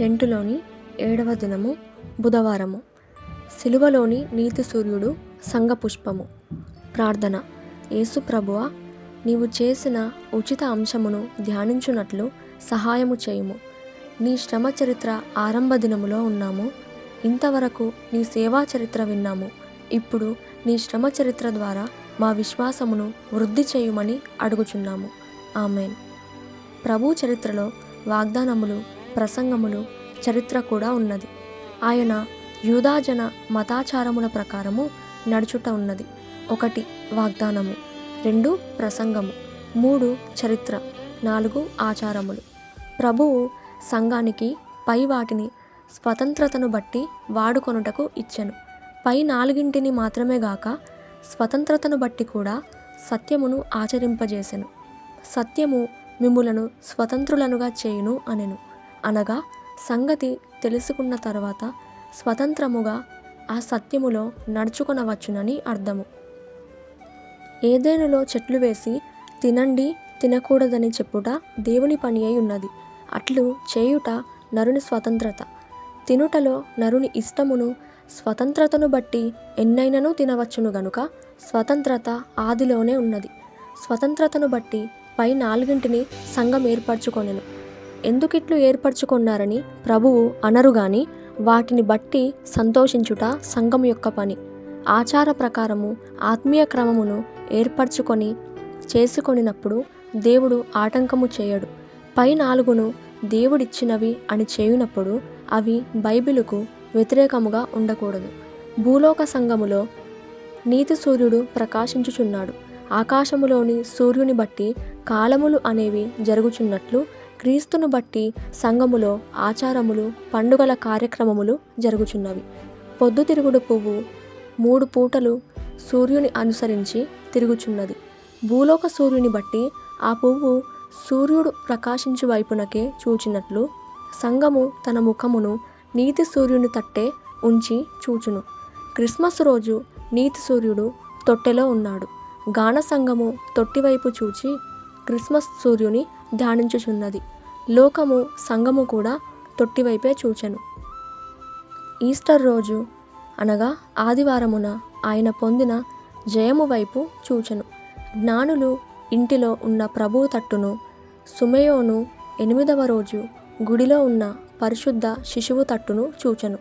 లెంటులోని ఏడవ దినము బుధవారము. సిలువలోని నీతి సూర్యుడు సంఘపుష్పము. ప్రార్థన. యేసు ప్రభువా నీవు చేసిన ఉచిత అంశమును ధ్యానించున్నట్లు సహాయము చేయుము. నీ శ్రమ చరిత్ర ఆరంభ దినములో ఉన్నాము. ఇంతవరకు నీ సేవా చరిత్ర విన్నాము. ఇప్పుడు నీ శ్రమ చరిత్ర ద్వారా మా విశ్వాసమును వృద్ధి చేయుమని అడుగుచున్నాము. ఆమెన్. ప్రభు చరిత్రలో వాగ్దానములు ప్రసంగములు చరిత్ర కూడా ఉన్నది. ఆయన యూదాజన మతాచారముల ప్రకారము నడుచుట ఉన్నది. ఒకటి వాగ్దానము రెండు ప్రసంగము మూడు చరిత్ర నాలుగు ఆచారములు. ప్రభువు సంఘానికి పై వాటిని స్వతంత్రతను బట్టి వాడుకొనుటకు ఇచ్చెను. పై నాలుగింటిని మాత్రమే గాక స్వతంత్రతను బట్టి కూడా సత్యమును ఆచరింపజేసెను. సత్యము మిమ్ములను స్వతంత్రులనుగా చేయును అనెను. అనగా సంగతి తెలుసుకున్న తర్వాత స్వతంత్రముగా ఆ సత్యములో నడుచుకొనవచ్చునని అర్థము. ఏదేనులో చెట్లు వేసి తినండి తినకూడదని చెప్పుట దేవుని పని అయి ఉన్నది. అట్లు చేయుట నరుని స్వతంత్రత. తినుటలో నరుని ఇష్టమును స్వతంత్రతను బట్టి ఎన్నైనను తినవచ్చును గనుక స్వతంత్రత ఆదిలోనే ఉన్నది. స్వతంత్రతను బట్టి పై నాలుగింటిని సంఘం ఏర్పరచుకొనెను. ఎందుకిట్లు ఏర్పరచుకొన్నారని ప్రభువు అనరుగాని వాటిని బట్టి సంతోషించుట సంఘం యొక్క పని. ఆచార ప్రకారము ఆత్మీయ క్రమమును ఏర్పరచుకొని చేసుకొనినప్పుడు దేవుడు ఆటంకము చేయడు. పై నాలుగును దేవుడిచ్చినవి అని చేయునప్పుడు అవి బైబిలుకు వ్యతిరేకముగా ఉండకూడదు. భూలోక సంఘములో నీతి సూర్యుడు ప్రకాశించుచున్నాడు. ఆకాశములోని సూర్యుని బట్టి కాలములు అనేవి జరుగుచున్నట్లు క్రీస్తును బట్టి సంఘములో ఆచారములు పండుగల కార్యక్రమములు జరుగుచున్నవి. పొద్దుతిరుగుడు పువ్వు మూడు పూటలు సూర్యుని అనుసరించి తిరుగుచున్నది. భూలోక సూర్యుని బట్టి ఆ పువ్వు సూర్యుడు ప్రకాశించు వైపునకే చూచినట్లు సంఘము తన ముఖమును నీతి సూర్యుని తట్టే ఉంచి చూచును. క్రిస్మస్ రోజు నీతి సూర్యుడు తొట్టెలో ఉన్నాడు. గాన సంఘము తొట్టివైపు చూచి క్రిస్మస్ సూర్యుని ధ్యానించుచున్నది. లోకము సంఘము కూడా తొట్టివైపే చూచెను. ఈస్టర్ రోజు అనగా ఆదివారమున ఆయన పొందిన జయము వైపు చూచెను. జ్ఞానులు ఇంటిలో ఉన్న ప్రభువు తట్టును సుమయోను ఎనిమిదవ రోజు గుడిలో ఉన్న పరిశుద్ధ శిశువు తట్టును చూచెను.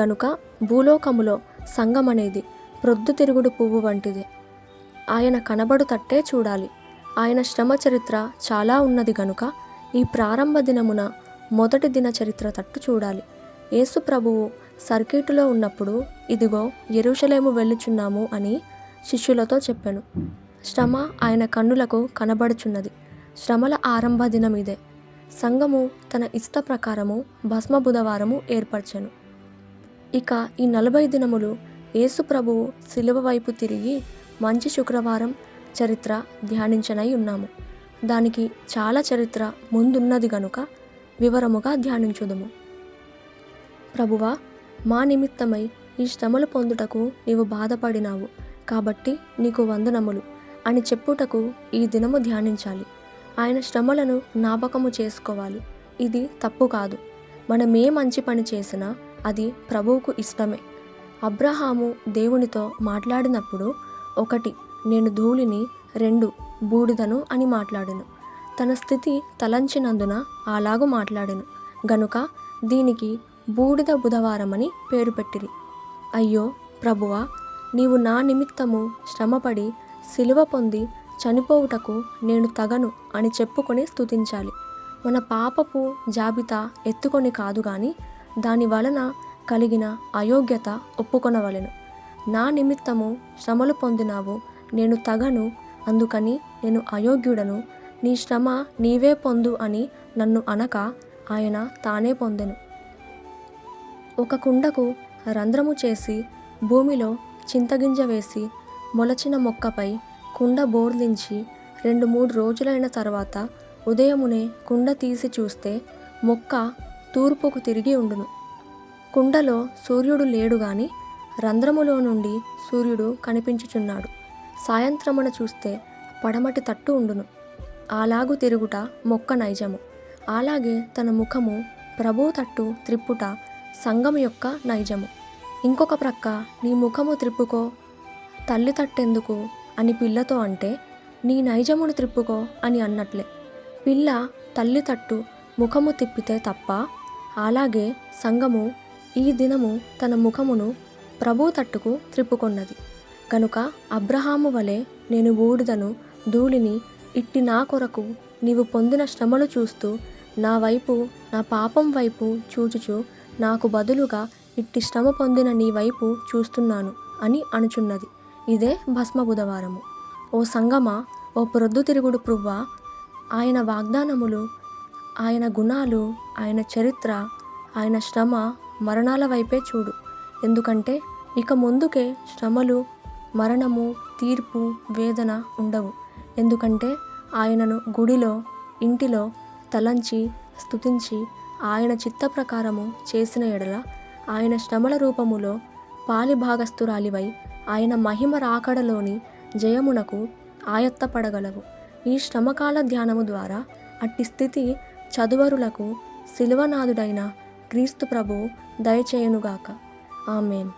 గనుక భూలోకములో సంఘమనేది ప్రొద్దుతిరుగుడు పువ్వు వంటిది. ఆయన కనబడు తట్టే చూడాలి. ఆయన శ్రమ చరిత్ర చాలా ఉన్నది గనుక ఈ ప్రారంభ దినమున మొదటి దిన చరిత్ర తట్టు చూడాలి. యేసు ప్రభువు సర్కిటులో ఉన్నప్పుడు ఇదిగో ఎరుషలేము వెళ్ళుచున్నాము అని శిష్యులతో చెప్పాను. శ్రమ ఆయన కన్నులకు కనబడుచున్నది. శ్రమల ఆరంభ దినం ఇదే. సంఘము తన ఇష్ట ప్రకారము భస్మ బుధవారము ఏర్పరచను. ఇక ఈ నలభై దినములు యేసు ప్రభువు శిలువ వైపు తిరిగి మంచి శుక్రవారం చరిత్ర ధ్యానించనై ఉన్నాము. దానికి చాలా చరిత్ర ముందున్నది గనుక వివరముగా ధ్యానించుదుము. ప్రభువా మా నిమిత్తమై ఈ శ్రమలు పొందుటకు నీవు బాధపడినావు. కాబట్టి నీకు వందనములు. అని చెప్పుటకు ఈ దినము ధ్యానించాలి. ఆయన శ్రమలను జ్ఞాపకము చేసుకోవాలి. ఇది తప్పు కాదు. మనం ఏ మంచి పని చేసినా అది ప్రభువుకు ఇష్టమే. అబ్రహాము దేవునితో మాట్లాడినప్పుడు ఒకటి నేను ధూళిని రెండు బూడిదను అని మాట్లాడెను. తన స్థితి తలంచినందున అలాగు మాట్లాడెను. గనుక దీనికి బూడిద బుధవారమని పేరు పెట్టిరి. అయ్యో ప్రభువా నీవు నా నిమిత్తము శ్రమపడి సిలువ పొంది చనిపోవుటకు నేను తగను అని చెప్పుకొని స్తుతించాలి. మన పాపపు జాబితా ఎత్తుకొని కాదు గాని దాని వలన కలిగిన అయోగ్యత ఒప్పుకొనవలెను. నా నిమిత్తము శ్రమలు పొందినావు నేను తగను అందుకని నేను అయోగ్యుడను. నీ శ్రమ నీవే పొందు అని నన్ను అనక ఆయన తానే పొందెను. ఒక కుండకు రంధ్రము చేసి భూమిలో చింతగింజ వేసి మొలచిన మొక్కపై కుండ బోర్లించి రెండు మూడు రోజులైన తర్వాత ఉదయమునే కుండ తీసి చూస్తే మొక్క తూర్పుకు తిరిగి ఉండును. కుండలో సూర్యుడు లేడు గాని రంధ్రములో నుండి సూర్యుడు కనిపించుచున్నాడు. సాయంత్రమున చూస్తే పడమటి తట్టు ఉండును. అలాగు తిరుగుట మొక్క నైజము. అలాగే తన ముఖము ప్రభు తట్టు త్రిప్పుట సంఘం యొక్క నైజము. ఇంకొక ప్రక్క నీ ముఖము త్రిప్పుకో తల్లి తట్టెందుకు అని పిల్లతో అంటే నీ నైజమును త్రిప్పుకో అని అన్నట్లే. పిల్ల తల్లి తట్టు ముఖము తిప్పితే తప్ప అలాగే సంఘము ఈ దినము తన ముఖమును ప్రభు తట్టుకు త్రిప్పుకొన్నది. కనుక అబ్రహాము వలె నేను బూడిదను ధూళిని ఇట్టి నా కొరకు నీవు పొందిన శ్రమలు చూస్తూ నా వైపు నా పాపం వైపు చూచుచు నాకు బదులుగా ఇట్టి శ్రమ పొందిన నీ వైపు చూస్తున్నాను అని అనుచున్నది. ఇదే భస్మ బుధవారము. ఓ సంగమ ఓ ప్రొద్దుతిరుగుడు పువ్వా ఆయన వాగ్దానములు ఆయన గుణాలు ఆయన చరిత్ర ఆయన శ్రమ మరణాల వైపే చూడు. ఎందుకంటే ఇక ముందుకే శ్రమలు మరణము తీర్పు వేదన ఉండవు. ఎందుకంటే ఆయనను గుడిలో ఇంటిలో తలంచి స్తుతించి ఆయన చిత్త ప్రకారము చేసిన ఎడల ఆయన శ్రమల రూపములో పాలిభాగస్థురాలివై ఆయన మహిమ రాకడలోని జయమునకు ఆయత్తపడగలవు. ఈ శ్రమకాల ధ్యానము ద్వారా అట్టి స్థితి చదువరులకు శిలువనాథుడైన క్రీస్తు ప్రభు దయచేయునుగాక. ఆమెన్.